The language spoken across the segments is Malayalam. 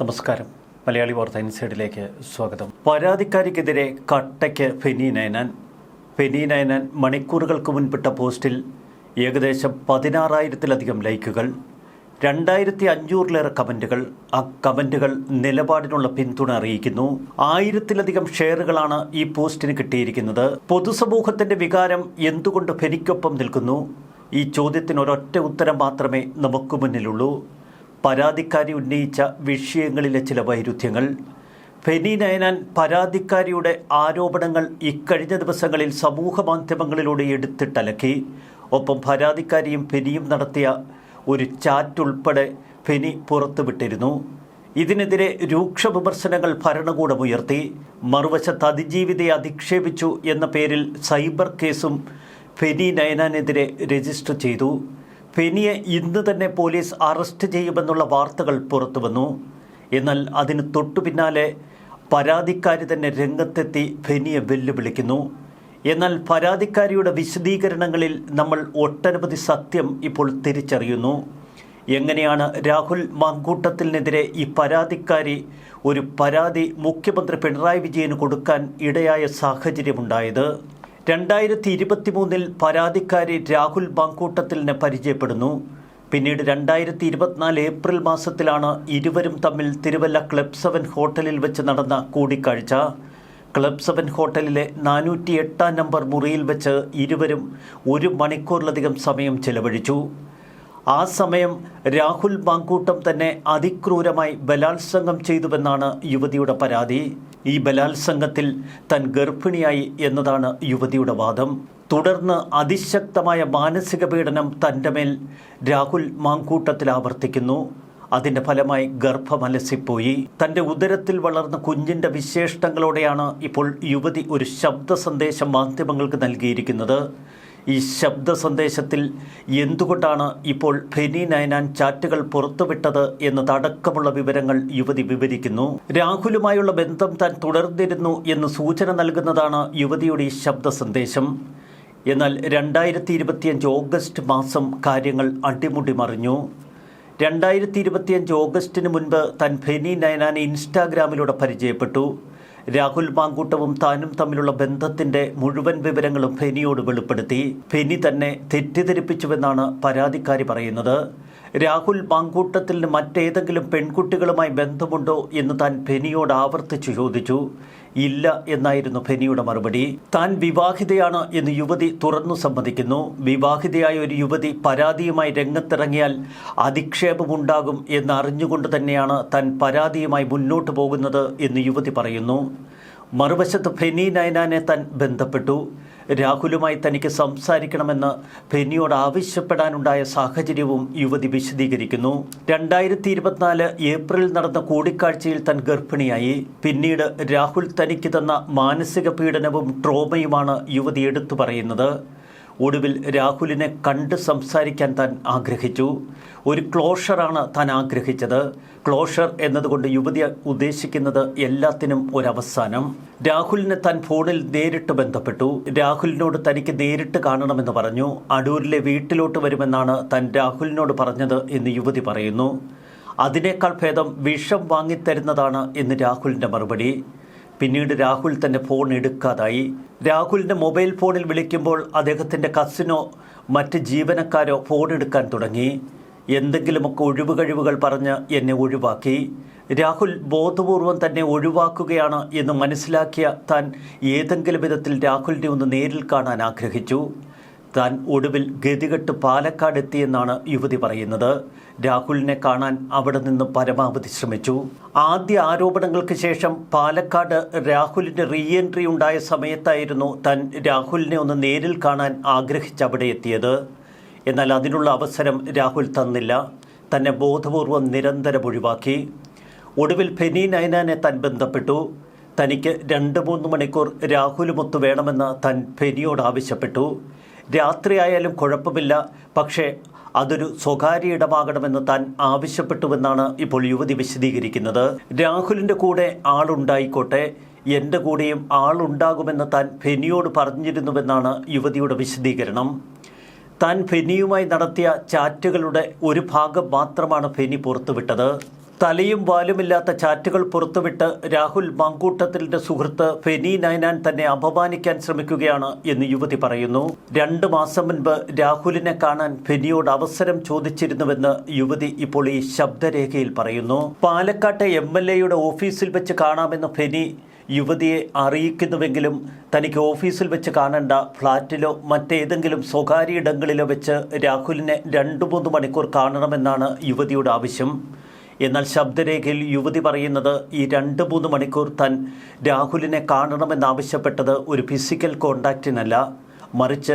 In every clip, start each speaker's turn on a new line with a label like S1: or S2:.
S1: നമസ്കാരം. മലയാളി വാർത്ത ഇൻസൈഡിലേക്ക് സ്വാഗതം. പരാതിക്കാരിക്കെതിരെ കട്ടയ്ക്ക് ഫെനി നയനാൻ ഫെനി നയനാൻ മണിക്കൂറുകൾക്ക് മുൻപിട്ട പോസ്റ്റിൽ ഏകദേശം പതിനാറായിരത്തിലധികം ലൈക്കുകൾ രണ്ടായിരത്തി അഞ്ഞൂറിലേറെ കമന്റുകൾ ആ കമന്റുകൾ നിലപാടിനുള്ള പിന്തുണ അറിയിക്കുന്നു. ആയിരത്തിലധികം ഷെയറുകളാണ് ഈ പോസ്റ്റിന് കിട്ടിയിരിക്കുന്നത്. പൊതുസമൂഹത്തിന്റെ വികാരം എന്തുകൊണ്ട് ഫെനിക്കൊപ്പം നിൽക്കുന്നു? ഈ ചോദ്യത്തിന് ഒരൊറ്റ ഉത്തരം മാത്രമേ നമുക്ക് മുന്നിലുള്ളൂ. പരാതിക്കാരി ഉന്നയിച്ച വിഷയങ്ങളിലെ ചില വൈരുദ്ധ്യങ്ങൾ. ഫെനി നയനാൻ പരാതിക്കാരിയുടെ ആരോപണങ്ങൾ ഇക്കഴിഞ്ഞ ദിവസങ്ങളിൽ സമൂഹ മാധ്യമങ്ങളിലൂടെ എടുത്തിട്ടലക്കി ഒപ്പം പരാതിക്കാരിയും ഫെനിയും നടത്തിയ ഒരു ചാറ്റ് ഉൾപ്പെടെ ഫെനി പുറത്തുവിട്ടിരുന്നു ഇതിനെതിരെ രൂക്ഷ വിമർശനങ്ങൾ ഭരണകൂടം ഉയർത്തി. മറുവശത്ത് അതിജീവിതയെ അധിക്ഷേപിച്ചു എന്ന പേരിൽ സൈബർ കേസും ഫെനി നയനാനെതിരെ രജിസ്റ്റർ ചെയ്തു. ഫെനിയെ ഇന്ന് തന്നെ പോലീസ് അറസ്റ്റ് ചെയ്യുമെന്നുള്ള വാർത്തകൾ പുറത്തുവന്നു എന്നാൽ അതിന് തൊട്ടു പിന്നാലെ പരാതിക്കാരി തന്നെ രംഗത്തെത്തി ഫെനിയെ വെല്ലുവിളിക്കുന്നു. എന്നാൽ പരാതിക്കാരിയുടെ വിശദീകരണങ്ങളിൽ നമ്മൾ ഒട്ടനവധി സത്യം ഇപ്പോൾ തിരിച്ചറിയുന്നു. എങ്ങനെയാണ് രാഹുൽ മാങ്കൂട്ടത്തിനെതിരെ ഈ പരാതിക്കാരി ഒരു പരാതി മുഖ്യമന്ത്രി പിണറായി വിജയന് കൊടുക്കാൻ ഇടയായ സാഹചര്യമുണ്ടായത്? രണ്ടായിരത്തി ഇരുപത്തി മൂന്നിൽ പരാതിക്കാരി രാഹുൽ ബാങ്കൂട്ടത്തിലിനെ പരിചയപ്പെടുന്നു. പിന്നീട് രണ്ടായിരത്തി ഇരുപത്തിനാല് ഏപ്രിൽ മാസത്തിലാണ് ഇരുവരും തമ്മിൽ തിരുവല്ല ക്ലബ് സെവൻ ഹോട്ടലിൽ വെച്ച് നടന്ന കൂടിക്കാഴ്ച. ക്ലബ് സെവൻ ഹോട്ടലിലെ നാനൂറ്റി എട്ടാം നമ്പർ മുറിയിൽ വെച്ച് ഇരുവരും ഒരു മണിക്കൂറിലധികം സമയം ചെലവഴിച്ചു. ആ സമയം രാഹുൽ മാങ്കൂട്ടം തന്നെ അതിക്രൂരമായി ബലാത്സംഗം ചെയ്തുവെന്നാണ് യുവതിയുടെ പരാതി. ഈ ബലാത്സംഗത്തിൽ തൻ ഗർഭിണിയായി എന്നതാണ് യുവതിയുടെ വാദം. തുടർന്ന് അതിശക്തമായ മാനസിക പീഡനം തന്റെ മേൽ രാഹുൽ മാങ്കൂട്ടത്തിൽ ആവർത്തിക്കുന്നു. അതിന്റെ ഫലമായി ഗർഭമലസിപ്പോയി. തന്റെ ഉദരത്തിൽ വളർന്ന കുഞ്ഞിന്റെ വിശേഷണങ്ങളോടെയാണ് ഇപ്പോൾ യുവതി ഒരു ശബ്ദ സന്ദേശം മാധ്യമങ്ങൾക്ക് നൽകിയിരിക്കുന്നത്. ഈ ശബ്ദ സന്ദേശത്തിൽ എന്തുകൊണ്ടാണ് ഇപ്പോൾ ഫെനി നയനാൻ ചാറ്റുകൾ പുറത്തുവിട്ടത് എന്നതടക്കമുള്ള വിവരങ്ങൾ യുവതി വിവരിക്കുന്നു. രാഹുലുമായുള്ള ബന്ധം താൻ തുടർന്നിരുന്നു എന്ന് സൂചന നൽകുന്നതാണ് യുവതിയുടെ ഈ ശബ്ദ സന്ദേശം എന്നാൽ രണ്ടായിരത്തി ഇരുപത്തിയഞ്ച് ഓഗസ്റ്റ് മാസം കാര്യങ്ങൾ അടിമുടി മറിഞ്ഞു. രണ്ടായിരത്തി ഇരുപത്തിയഞ്ച് ഓഗസ്റ്റിന് മുൻപ് താൻ ഫെനി നയനാനെ ഇൻസ്റ്റാഗ്രാമിലൂടെ പരിചയപ്പെട്ടു. രാഹുൽ മാങ്കൂട്ടവും താനും തമ്മിലുള്ള ബന്ധത്തിന്റെ മുഴുവൻ വിവരങ്ങളും ഫെനിയോട് വെളിപ്പെടുത്തി. ഫെനി തന്നെ തെറ്റിദ്ധരിപ്പിച്ചുവെന്നാണ് പരാതിക്കാരി പറയുന്നത്. രാഹുൽ മാങ്കൂട്ടത്തിന് മറ്റേതെങ്കിലും പെൺകുട്ടികളുമായി ബന്ധമുണ്ടോ എന്ന് താൻ ഫെനിയോട് ആവർത്തിച്ചു ചോദിച്ചു. ഇല്ല എന്നായിരുന്നു ഫെനിയുടെ മറുപടി. താൻ വിവാഹിതയാണ് എന്ന് യുവതി തുറന്നു സമ്മതിക്കുന്നു. വിവാഹിതയായ ഒരു യുവതി പരാതിയുമായി രംഗത്തിറങ്ങിയാൽ അധിക്ഷേപമുണ്ടാകും എന്നറിഞ്ഞുകൊണ്ട് തന്നെയാണ് താൻ പരാതിയുമായി മുന്നോട്ട് പോകുന്നത് എന്ന് യുവതി പറയുന്നു. മറുവശത്ത് ഫെനി നയനാനെ താൻ ബന്ധപ്പെട്ടു. രാഹുലുമായി തനിക്ക് സംസാരിക്കണമെന്ന് ഫെനിയോട് ആവശ്യപ്പെടാനുണ്ടായ സാഹചര്യവും യുവതി വിശദീകരിക്കുന്നു. രണ്ടായിരത്തി ഇരുപത്തിനാല് ഏപ്രിൽ നടന്ന കൂടിക്കാഴ്ചയിൽ തൻ ഗർഭിണിയായി. പിന്നീട് രാഹുൽ തനിക്ക് തന്ന മാനസിക പീഡനവും ട്രോമയുമാണ് യുവതി എടുത്തു പറയുന്നത്. ഒടുവിൽ രാഹുലിനെ കണ്ട് സംസാരിക്കാൻ താൻ ആഗ്രഹിച്ചു. ഒരു ക്ലോഷറാണ് താൻ ആഗ്രഹിച്ചത്. ക്ലോഷർ എന്നതുകൊണ്ട് യുവതി ഉദ്ദേശിക്കുന്നത് എല്ലാത്തിനും ഒരവസാനം. രാഹുലിനെ താൻ ഫോണിൽ നേരിട്ട് ബന്ധപ്പെട്ടു. രാഹുലിനോട് തനിക്ക് നേരിട്ട് കാണണമെന്ന് പറഞ്ഞു. അടൂരിലെ വീട്ടിലോട്ട് വരുമെന്നാണ് താൻ രാഹുലിനോട് പറഞ്ഞത് എന്ന് യുവതി പറയുന്നു. അതിനേക്കാൾ ഭേദം വിഷം വാങ്ങിത്തരുന്നതാണ് എന്ന് രാഹുലിന്റെ മറുപടി. പിന്നീട് രാഹുൽ തന്റെ ഫോൺ എടുക്കാതായി. രാഹുലിന്റെ മൊബൈൽ ഫോണിൽ വിളിക്കുമ്പോൾ അദ്ദേഹത്തിന്റെ കസിനോ മറ്റ് ജീവനക്കാരോ ഫോൺ എടുക്കാൻ തുടങ്ങി. എന്തെങ്കിലുമൊക്കെ ഒഴിവ് കഴിവുകൾ പറഞ്ഞ് എന്നെ ഒഴിവാക്കി. രാഹുൽ ബോധപൂർവം തന്നെ ഒഴിവാക്കുകയാണ് എന്ന് മനസ്സിലാക്കിയ താൻ ഏതെങ്കിലും വിധത്തിൽ രാഹുലിനെ ഒന്ന് നേരിൽ കാണാൻ ആഗ്രഹിച്ചു. താൻ ഒടുവിൽ ഗതികെട്ട് പാലക്കാട് എത്തിയെന്നാണ് യുവതി പറയുന്നത്. രാഹുലിനെ കാണാൻ അവിടെ നിന്ന് പരമാവധി ശ്രമിച്ചു. ആദ്യ ആരോപണങ്ങൾക്ക് ശേഷം പാലക്കാട് രാഹുലിന്റെ റീ എൻട്രി ഉണ്ടായ സമയത്തായിരുന്നു താൻ രാഹുലിനെ ഒന്ന് നേരിൽ കാണാൻ ആഗ്രഹിച്ച് അവിടെ എത്തിയത്. എന്നാൽ അതിനുള്ള അവസരം രാഹുൽ തന്നില്ല. തന്നെ ബോധപൂർവം നിരന്തരം ഒഴിവാക്കി. ഒടുവിൽ ഫെനി നയനാനെ താൻ ബന്ധപ്പെട്ടു. തനിക്ക് രണ്ട് മൂന്ന് മണിക്കൂർ രാഹുലുമൊത്ത് വേണമെന്ന് താൻ ഫെനിയോട് ആവശ്യപ്പെട്ടു. രാത്രിയായാലും കുഴപ്പമില്ല. പക്ഷേ അതൊരു സ്വകാര്യ ഇടമാകണമെന്ന് താൻ ആവശ്യപ്പെട്ടുവെന്നാണ് ഇപ്പോൾ യുവതി വിശദീകരിക്കുന്നത്. രാഹുലിന്റെ കൂടെ ആളുണ്ടായിക്കോട്ടെ. എന്റെ കൂടെയും ആളുണ്ടാകുമെന്ന് താൻ ഫെനിയോട് പറഞ്ഞിരുന്നുവെന്നാണ് യുവതിയുടെ വിശദീകരണം. താൻ ഫെനിയുമായി നടത്തിയ ചാറ്റുകളുടെ ഒരു ഭാഗം മാത്രമാണ് ഫെനി പുറത്തുവിട്ടത്. തലയും വാലുമില്ലാത്ത ചാറ്റുകൾ പുറത്തുവിട്ട് രാഹുൽ മങ്കൂട്ടത്തിലിന്റെ സുഹൃത്ത് ഫെനി നൈനാൻ തന്നെ അപമാനിക്കാൻ ശ്രമിക്കുകയാണ് എന്ന് യുവതി പറയുന്നു. രണ്ട് മാസം മുൻപ് രാഹുലിനെ കാണാൻ ഫെനിയോട് അവസരം ചോദിച്ചിരുന്നുവെന്ന് യുവതി ഇപ്പോൾ ഈ ശബ്ദരേഖയിൽ പറയുന്നു. പാലക്കാട്ടെ എം എൽ എയുടെ ഓഫീസിൽ വെച്ച് കാണാമെന്ന് ഫെനി യുവതിയെ അറിയിക്കുന്നുവെങ്കിലും തനിക്ക് ഓഫീസിൽ വെച്ച് കാണേണ്ട ഫ്ളാറ്റിലോ മറ്റേതെങ്കിലും സ്വകാര്യ ഇടങ്ങളിലോ വെച്ച് രാഹുലിനെ രണ്ടു മൂന്ന് മണിക്കൂർ കാണണമെന്നാണ് യുവതിയുടെ ആവശ്യം. എന്നാൽ ശബ്ദരേഖയിൽ യുവതി പറയുന്നത് ഈ രണ്ട് മൂന്ന് മണിക്കൂർ താൻ രാഹുലിനെ കാണണമെന്നാവശ്യപ്പെട്ടത് ഒരു ഫിസിക്കൽ കോണ്ടാക്റ്റിനല്ല മറിച്ച്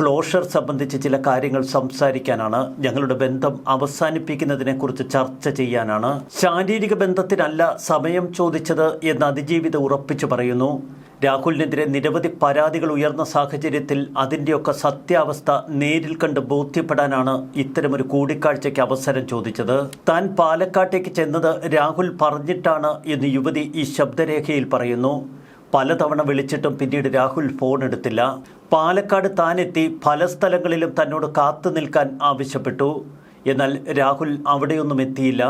S1: ക്ലോഷർ സംബന്ധിച്ച് ചില കാര്യങ്ങൾ സംസാരിക്കാനാണ്. ഞങ്ങളുടെ ബന്ധം അവസാനിപ്പിക്കുന്നതിനെക്കുറിച്ച് ചർച്ച ചെയ്യാനാണ്. ശാരീരിക ബന്ധത്തിനല്ല സമയം ചോദിച്ചത് എന്ന് അതിജീവിത ഉറപ്പിച്ചു പറയുന്നു. രാഹുലിനെതിരെ നിരവധി പരാതികൾ ഉയർന്ന സാഹചര്യത്തിൽ അതിന്റെയൊക്കെ സത്യാവസ്ഥ നേരിൽ കണ്ട് ബോധ്യപ്പെടാനാണ് ഇത്തരമൊരു കൂടിക്കാഴ്ചയ്ക്ക് അവസരം ചോദിച്ചത്. താൻ പാലക്കാട്ടേക്ക് ചെന്നത് രാഹുൽ പറഞ്ഞിട്ടാണ് എന്ന് യുവതി ഈ ശബ്ദരേഖയിൽ പറയുന്നു. പലതവണ വിളിച്ചിട്ടും പിന്നീട് രാഹുൽ ഫോൺ എടുത്തില്ല. പാലക്കാട് താനെത്തി പല സ്ഥലങ്ങളിലും തന്നോട് കാത്തു നിൽക്കാൻ ആവശ്യപ്പെട്ടു. എന്നാൽ രാഹുൽ അവിടെയൊന്നും എത്തിയില്ല.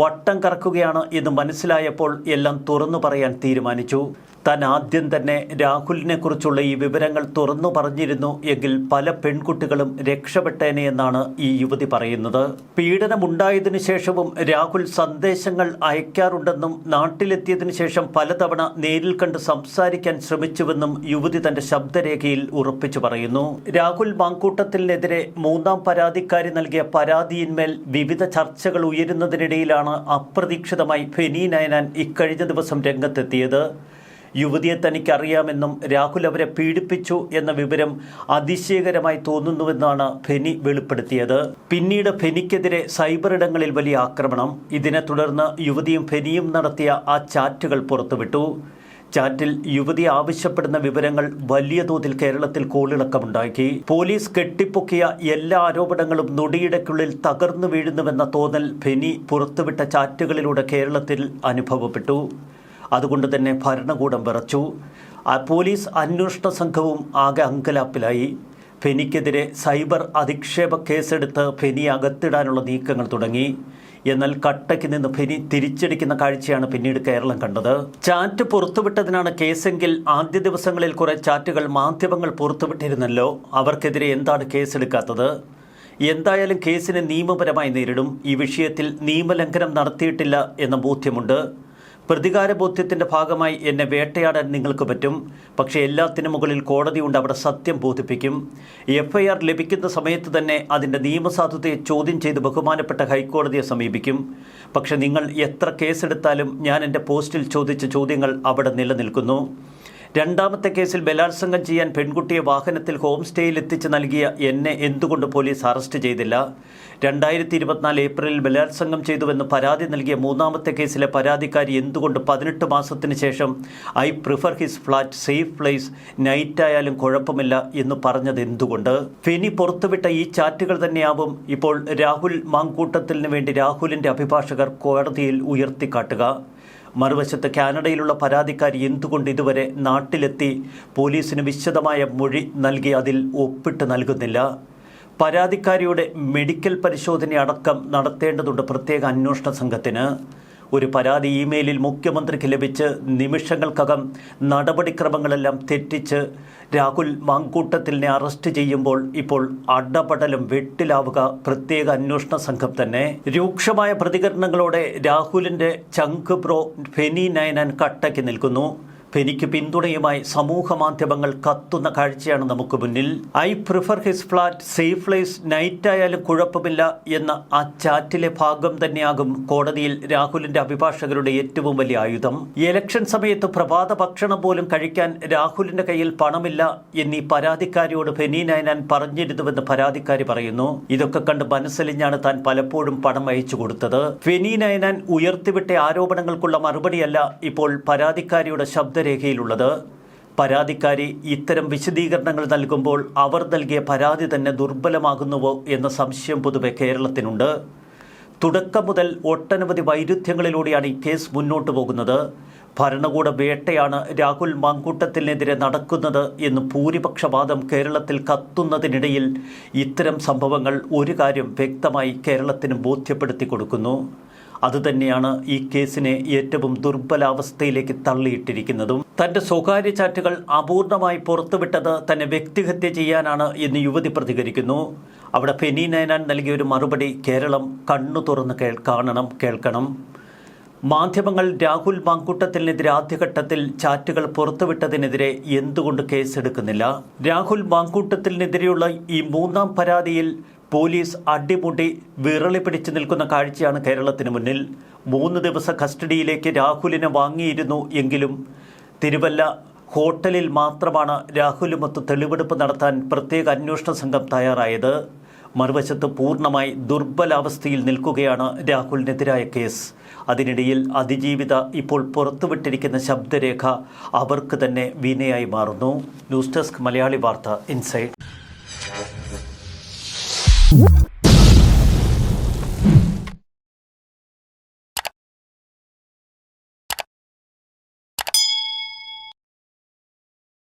S1: വട്ടം കറക്കുകയാണ് എന്ന് മനസ്സിലായപ്പോൾ എല്ലാം തുറന്നു പറയാൻ തീരുമാനിച്ചു. താൻ ആദ്യം തന്നെ രാഹുലിനെ കുറിച്ചുള്ള ഈ വിവരങ്ങൾ തുറന്നു പറഞ്ഞിരുന്നു എങ്കിൽ പല പെൺകുട്ടികളും രക്ഷപ്പെട്ടേനെ എന്നാണ് ഈ യുവതി പറയുന്നത്. പീഡനമുണ്ടായതിനു ശേഷവും രാഹുൽ സന്ദേശങ്ങൾ അയക്കാറുണ്ടെന്നും നാട്ടിലെത്തിയതിനു ശേഷം പലതവണ നേരിൽ കണ്ട് സംസാരിക്കാൻ ശ്രമിച്ചുവെന്നും യുവതി തന്റെ ശബ്ദരേഖയിൽ ഉറപ്പിച്ചു പറയുന്നു. രാഹുൽ മാങ്കൂട്ടത്തിനെതിരെ മൂന്നാം പരാതിക്കാരി നൽകിയ പരാതിയിന്മേൽ വിവിധ ചർച്ചകൾ ഉയരുന്നതിനിടയിലാണ് അപ്രതീക്ഷിതമായി ഫെനി നയനാൻ ഇക്കഴിഞ്ഞ ദിവസം രംഗത്തെത്തിയത്. യുവതിയെ തനിക്കറിയാമെന്നും രാഹുൽ അവരെ പീഡിപ്പിച്ചു എന്ന വിവരം അതിശയകരമായി തോന്നുന്നുവെന്നാണ് ഫെനി വെളിപ്പെടുത്തിയത്. പിന്നീട് ഫെനിക്കെതിരെ സൈബർ ഇടങ്ങളിൽ വലിയ ആക്രമണം. ഇതിനെ തുടർന്ന് യുവതിയും ഫെനിയും നടത്തിയ ആ ചാറ്റുകൾ പുറത്തുവിട്ടു. ചാറ്റിൽ യുവതി ആവശ്യപ്പെടുന്ന വിവരങ്ങൾ വലിയ തോതിൽ കേരളത്തിൽ കോളിളക്കമുണ്ടാക്കി. പോലീസ് കെട്ടിപ്പൊക്കിയ എല്ലാ ആരോപണങ്ങളും നൊടിയിടയ്ക്കുള്ളിൽ തകർന്നു വീഴുന്നുവെന്ന തോന്നൽ ഫെനി പുറത്തുവിട്ട ചാറ്റുകളിലൂടെ കേരളത്തിൽ അനുഭവപ്പെട്ടു. അതുകൊണ്ട് തന്നെ ഭരണകൂടം വിറച്ചു. പോലീസ് അന്വേഷണ സംഘവും ആകെ അങ്കലാപ്പിലായി. ഫെനിക്കെതിരെ സൈബർ അധിക്ഷേപ കേസെടുത്ത് ഫെനി അകത്തിടാനുള്ള നീക്കങ്ങൾ തുടങ്ങി. എന്നാൽ കട്ടയ്ക്ക് നിന്ന് ഫെനി തിരിച്ചടിക്കുന്ന കാഴ്ചയാണ് പിന്നീട് കേരളം കണ്ടത്. ചാറ്റ് പുറത്തുവിട്ടതിനാണ് കേസെങ്കിൽ ആദ്യ ദിവസങ്ങളിൽ കുറേ ചാറ്റുകൾ മാധ്യമങ്ങൾ പുറത്തുവിട്ടിരുന്നല്ലോ. അവർക്കെതിരെ എന്താണ് കേസെടുക്കാത്തത്? എന്തായാലും കേസിനെ നിയമപരമായി നേരിടും. ഈ വിഷയത്തിൽ നിയമലംഘനം നടത്തിയിട്ടില്ല എന്ന ബോധ്യമുണ്ട്. പ്രതികാര ബോധ്യത്തിന്റെ ഭാഗമായി എന്നെ വേട്ടയാടാൻ നിങ്ങൾക്ക് പറ്റും. പക്ഷേ എല്ലാത്തിനും മുകളിൽ കോടതിയുണ്ട് അവിടെ സത്യം ബോധിപ്പിക്കും. എഫ് ഐ ആർ ലഭിക്കുന്ന സമയത്ത് തന്നെ അതിന്റെ നിയമസാധുതയെ ചോദ്യം ചെയ്ത് ബഹുമാനപ്പെട്ട ഹൈക്കോടതിയെ സമീപിക്കും. പക്ഷെ നിങ്ങൾ എത്ര കേസെടുത്താലും ഞാൻ എന്റെ പോസ്റ്റിൽ ചോദിച്ച ചോദ്യങ്ങൾ അവിടെ നിലനിൽക്കുന്നു. രണ്ടാമത്തെ കേസിൽ ബലാത്സംഗം ചെയ്യാൻ പെൺകുട്ടിയെ വാഹനത്തിൽ ഹോം സ്റ്റേയിൽ എത്തിച്ച് നൽകിയ എന്നെ എന്തുകൊണ്ട് പോലീസ് അറസ്റ്റ് ചെയ്തില്ല? രണ്ടായിരത്തി ഇരുപത്തിനാല് ഏപ്രിലിൽ ബലാത്സംഗം ചെയ്തുവെന്ന് പരാതി നൽകിയ മൂന്നാമത്തെ കേസിലെ പരാതിക്കാരി എന്തുകൊണ്ട് പതിനെട്ട് മാസത്തിന് ശേഷം I prefer his flat safe place night ആയാലും കുഴപ്പമില്ല എന്ന് പറഞ്ഞത് എന്തുകൊണ്ട്? ഫെനി പുറത്തുവിട്ട ഈ ചാറ്റുകൾ തന്നെയാവും ഇപ്പോൾ രാഹുൽ മാങ്കൂട്ടത്തിന് വേണ്ടി രാഹുലിന്റെ അഭിഭാഷകർ കോടതിയിൽ ഉയർത്തിക്കാട്ടുക. മറുവശത്ത് കാനഡയിലുള്ള പരാതിക്കാരി എന്തുകൊണ്ട് ഇതുവരെ നാട്ടിലെത്തി പോലീസിന് വിശദമായ മൊഴി നൽകി അതിൽ ഒപ്പിട്ട് നൽകുന്നില്ല? പരാതിക്കാരിയുടെ മെഡിക്കൽ പരിശോധനയടക്കം നടത്തേണ്ടതുണ്ട് പ്രത്യേക അന്വേഷണ സംഘത്തിന്. ഒരു പരാതി ഇമെയിലിൽ മുഖ്യമന്ത്രിക്ക് ലഭിച്ച് നിമിഷങ്ങൾക്കകം നടപടിക്രമങ്ങളെല്ലാം തെറ്റിച്ച് രാഹുൽ മാങ്കൂട്ടത്തിലിനെ അറസ്റ്റ് ചെയ്യുമ്പോൾ ഇപ്പോൾ അടപടലം വെട്ടിലാവുക പ്രത്യേക അന്വേഷണ സംഘം തന്നെ. രൂക്ഷമായ പ്രതികരണങ്ങളോടെ രാഹുലിന്റെ ചങ്ക് ബ്രോ ഫെനി നയനാൻ കട്ടയ്ക്ക് നിൽക്കുന്നു. ഫെനിക്ക് പിന്തുണയുമായി സമൂഹ മാധ്യമങ്ങൾ കത്തുന്ന കാഴ്ചയാണ് നമുക്ക് മുന്നിൽ. I prefer his flat safe place night ആയാലും കുഴപ്പമില്ല എന്ന ആ ചാറ്റിലെ ഭാഗം തന്നെയാകും കോടതിയിൽ രാഹുലിന്റെ അഭിഭാഷകരുടെ ഏറ്റവും വലിയ ആയുധം. ഇലക്ഷൻ സമയത്ത് പ്രഭാത ഭക്ഷണം പോലും കഴിക്കാൻ രാഹുലിന്റെ കയ്യിൽ പണമില്ല എന്നീ പരാതിക്കാരിയോട് ഫെനി നയനാൻ പറഞ്ഞിരുന്നുവെന്ന് പരാതിക്കാരി പറയുന്നു. ഇതൊക്കെ കണ്ട് മനസ്സലിഞ്ഞാണ് താൻ പലപ്പോഴും പണം അയച്ചു കൊടുത്തത്. ഫെനി നയനാൻ ഉയർത്തിവിട്ട ആരോപണങ്ങൾക്കുള്ള മറുപടിയല്ല ഇപ്പോൾ പരാതിക്കാരിയുടെ ശബ്ദരേഖയിലുള്ളത് പരാതിക്കാരി ഇത്തരം വിശദീകരണങ്ങൾ നൽകുമ്പോൾ അവർ നൽകിയ പരാതി തന്നെ ദുർബലമാകുന്നുവോ എന്ന സംശയം പൊതുവെ കേരളത്തിനുണ്ട്. തുടക്കം മുതൽ ഒട്ടനവധി വൈരുദ്ധ്യങ്ങളിലൂടെയാണ് ഈ കേസ് മുന്നോട്ട് പോകുന്നത്. ഭരണകൂട വേട്ടയാണ് രാഹുൽ മാങ്കൂട്ടത്തിനെതിരെ നടക്കുന്നത് എന്ന് ഭൂരിപക്ഷവാദം കേരളത്തിൽ കത്തുന്നതിനിടയിൽ ഇത്തരം സംഭവങ്ങൾ ഒരു കാര്യം വ്യക്തമായി കേരളത്തിന് ബോധ്യപ്പെടുത്തി കൊടുക്കുന്നു. അതുതന്നെയാണ് ഈ കേസിനെ ഏറ്റവും ദുർബലാവസ്ഥയിലേക്ക് തള്ളിയിട്ടിരിക്കുന്നതും. തന്റെ സ്വകാര്യ ചാറ്റുകൾ അപൂർണമായി പുറത്തുവിട്ടത് തന്നെ വ്യക്തിഹത്യ ചെയ്യാനാണ് എന്ന് യുവതി പ്രതികരിക്കുന്നു. അവിടെ ഫെനി നയനാൻ നൽകിയ ഒരു മറുപടി കേരളം കണ്ണു തുറന്ന് കേൾ കാണണം കേൾക്കണം. മാധ്യമങ്ങൾ രാഹുൽ മാങ്കൂട്ടത്തിനെതിരെ ആദ്യഘട്ടത്തിൽ ചാറ്റുകൾ പുറത്തുവിട്ടതിനെതിരെ എന്തുകൊണ്ട് കേസെടുക്കുന്നില്ല? രാഹുൽ മാങ്കൂട്ടത്തിനെതിരെയുള്ള ഈ മൂന്നാം പരാതിയിൽ പോലീസ് അടിമുടി വിറളി പിടിച്ചു നിൽക്കുന്ന കാഴ്ചയാണ് കേരളത്തിന് മുന്നിൽ. മൂന്ന് ദിവസ കസ്റ്റഡിയിലേക്ക് രാഹുലിനെ വാങ്ങിയിരുന്നു എങ്കിലും തിരുവല്ല ഹോട്ടലിൽ മാത്രമാണ് രാഹുലുമൊത്ത് തെളിവെടുപ്പ് നടത്താൻ പ്രത്യേക അന്വേഷണ സംഘം തയ്യാറായത്. മറുവശത്ത് പൂർണമായി ദുർബലാവസ്ഥയിൽ നിൽക്കുകയാണ് രാഹുലിനെതിരായ കേസ്. അതിനിടയിൽ അതിജീവിത ഇപ്പോൾ പുറത്തുവിട്ടിരിക്കുന്ന ശബ്ദരേഖ അവർക്ക് തന്നെ വിനയായി മാറുന്നു. ന്യൂസ് ഡെസ്ക് മലയാളി വാർത്ത ഇൻസൈഡ്. Woo!